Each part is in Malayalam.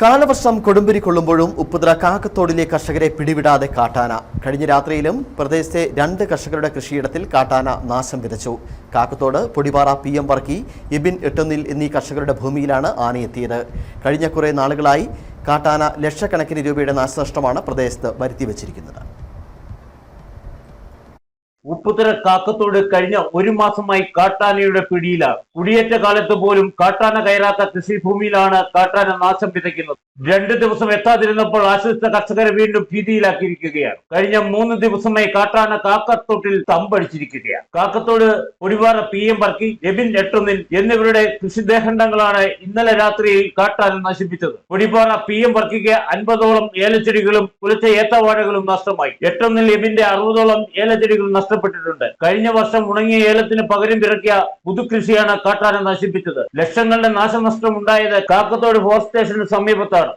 കാലവർഷം കൊടുമ്പിരി കൊള്ളുമ്പോഴും ഉപ്പുതറ കാക്കത്തോടിലെ കർഷകരെ പിടിവിടാതെ കാട്ടാന. കഴിഞ്ഞ രാത്രിയിലും പ്രദേശത്തെ രണ്ട് കർഷകരുടെ കൃഷിയിടത്തിൽ കാട്ടാന നാശം വിതച്ചു. കാക്കത്തോട് പൊടിപാറ പി എം വർക്കി എബിൻ എട്ടുന്നിൽ എന്നീ കർഷകരുടെ ഭൂമിയിലാണ് ആനയെത്തിയത്. കഴിഞ്ഞ കുറേ നാളുകളായി കാട്ടാന ലക്ഷക്കണക്കിന് രൂപയുടെ നാശനഷ്ടമാണ് പ്രദേശത്ത് വരുത്തിവച്ചിരിക്കുന്നത്. ഉപ്പുതര കാക്കത്തോട് കഴിഞ്ഞ ഒരു മാസമായി കാട്ടാനയുടെ പിടിയിലാണ്. കുടിയേറ്റ കാലത്ത് പോലും കാട്ടാന കയറാത്ത കൃഷിഭൂമിയിലാണ് കാട്ടാന നാശം വിതയ്ക്കുന്നത്. രണ്ടു ദിവസം എത്താതിരുന്നപ്പോൾ ആശ്വസിച്ച കർഷകരെ വീണ്ടും ഭീതിയിലാക്കിയിരിക്കുകയാണ്. കഴിഞ്ഞ മൂന്ന് ദിവസമായി കാട്ടാന കാക്കത്തോട്ടിൽ തമ്പടിച്ചിരിക്കുകയാണ്. കാക്കത്തോട് ഒടിവാറ പി എം വർക്കി എബിൻ എട്ടുന്നിൽ എന്നിവരുടെ കൃഷിദേഹണ്ഡങ്ങളാണ് ഇന്നലെ രാത്രിയിൽ കാട്ടാന നശിപ്പിച്ചത്. ഒടിപ്പാറ പി എം വർക്കിക്ക് അൻപതോളം ഏലച്ചെടികളും കുലച്ച ഏത്തവാഴകളും നഷ്ടമായി. എട്ടൊന്നിൽ എബിന്റെ അറുപതോളം ഏലച്ചെടികൾ നഷ്ടപ്പെട്ടിട്ടുണ്ട് കഴിഞ്ഞ വർഷം ഉണങ്ങിയ ഏലത്തിന് പകരം പിറക്കിയ പുതുകൃഷിയാണ് കാട്ടാന നശിപ്പിച്ചത്. ലക്ഷങ്ങളുടെ നാശനഷ്ടം ഉണ്ടായത് കാക്കത്തോട് ഫോറസ്റ്റ് സ്റ്റേഷന് സമീപത്താണ്.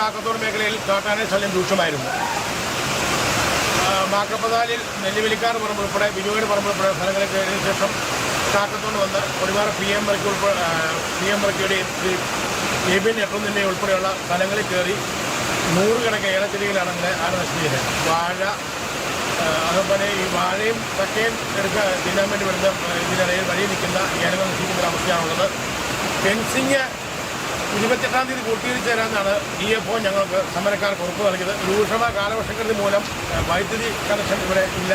കാക്കത്തോട് മേഖലയിൽ കാട്ടാന ശല്യം രൂക്ഷമായിരുന്നു. മാക്കപ്പതാലിൽ നെല്ലിവലിക്കാർ പറമ്പ് ഉൾപ്പെടെ ബിജുവേട് പറമ്പ് ഉൾപ്പെടെ സ്ഥലങ്ങളിൽ കയറിയ ശേഷം കാക്കത്തോട് വന്ന് ഒരുപാട് പി എം വർക്കി ഉൾപ്പെടെ പി എം വർക്കിയുടെയും ബി നെട്ടുന്നിന്റെയും ഉൾപ്പെടെയുള്ള സ്ഥലങ്ങളിൽ കയറി നൂറുകണക്കിന് ഏലച്ചെടികളാണെങ്കിൽ ആണ് നശിപ്പിച്ചത്. വാഴ അതുപോലെ ഈ വാഴയും ചക്കയും എടുക്കാൻ തിന്നാൻ വേണ്ടി വരുന്ന ഇതിനിടയിൽ വഴി നിൽക്കുന്ന ഏലകൾ നശിക്കുന്ന അവസ്ഥയാണുള്ളത്. ഫെൻസിങ് ഇരുപത്തെട്ടാം തീയതി പൂർത്തീകരിച്ചു തരാമെന്നാണ് ഡി എഫ് ഒ ഞങ്ങൾക്ക് സമരക്കാർക്ക് ഉറപ്പ് നൽകിയത്. രൂക്ഷമായ കാലവർഷക്കെടുതി മൂലം വൈദ്യുതി കണക്ഷൻ ഇവിടെ ഇല്ല.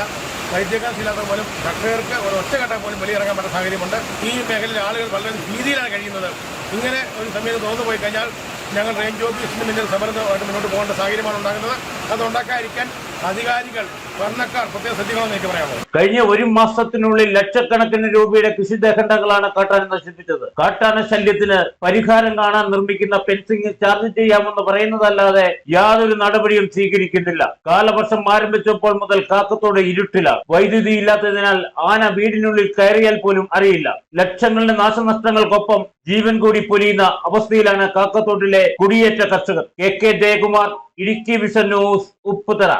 വൈദ്യുതി കണക്ഷൻ ഇല്ലാത്ത പോലും കർഷകർക്ക് ഒരു ഒറ്റഘട്ടം പോലും വെളിയിറങ്ങാൻ പറ്റുന്ന സാഹചര്യമുണ്ട്. ഈ മേഖലയിലെ ആളുകൾ വളരെ ഭീതിയിലാണ് കഴിയുന്നത്. ഇങ്ങനെ ഒരു സമയത്ത് തോന്നു പോയി കഴിഞ്ഞാൽ ഞങ്ങൾ റേഞ്ച് ഓഫീസിന് മുന്നിൽ സമരം മുന്നോട്ട് പോകേണ്ട സാഹചര്യമാണ് ഉണ്ടാകുന്നത്. അത് ഉണ്ടാക്കാതിരിക്കാൻ അധികാരികൾ ഭരണക്കാർ പ്രത്യേക ശ്രദ്ധിക്കണമെന്ന് പറയാനുള്ളത് കഴിഞ്ഞ ഒരു മാസത്തിനുള്ളിൽ ലക്ഷക്കണക്കിന് രൂപയുടെ കൃഷിദേഹണ്ടകളാണ് കാട്ടാന നശിപ്പിച്ചത്. കാട്ടാന ശല്യത്തിന് പരിഹാരം കാണാൻ നിർമ്മിക്കുന്ന ഫെൻസിംഗ് ചാർജ് ചെയ്യാമെന്ന് പറയുന്നതല്ലാതെ യാതൊരു നടപടിയും സ്വീകരിക്കുന്നില്ല. കാലവർഷം ആരംഭിച്ചപ്പോൾ മുതൽ കാക്കത്തോട് ഇരുട്ടില്ല വൈദ്യുതി ഇല്ലാത്തതിനാൽ ആന വീടിനുള്ളിൽ കയറിയാൽ പോലും അറിയില്ല. ലക്ഷങ്ങളുടെ നാശനഷ്ടങ്ങൾക്കൊപ്പം ജീവൻ കൂടി പൊലിയുന്ന അവസ്ഥയിലാണ് കാക്കത്തോട്ടിലെ കുടിയേറ്റ കർഷകർ. K K Jayakumar Idukki vision news Upputhara.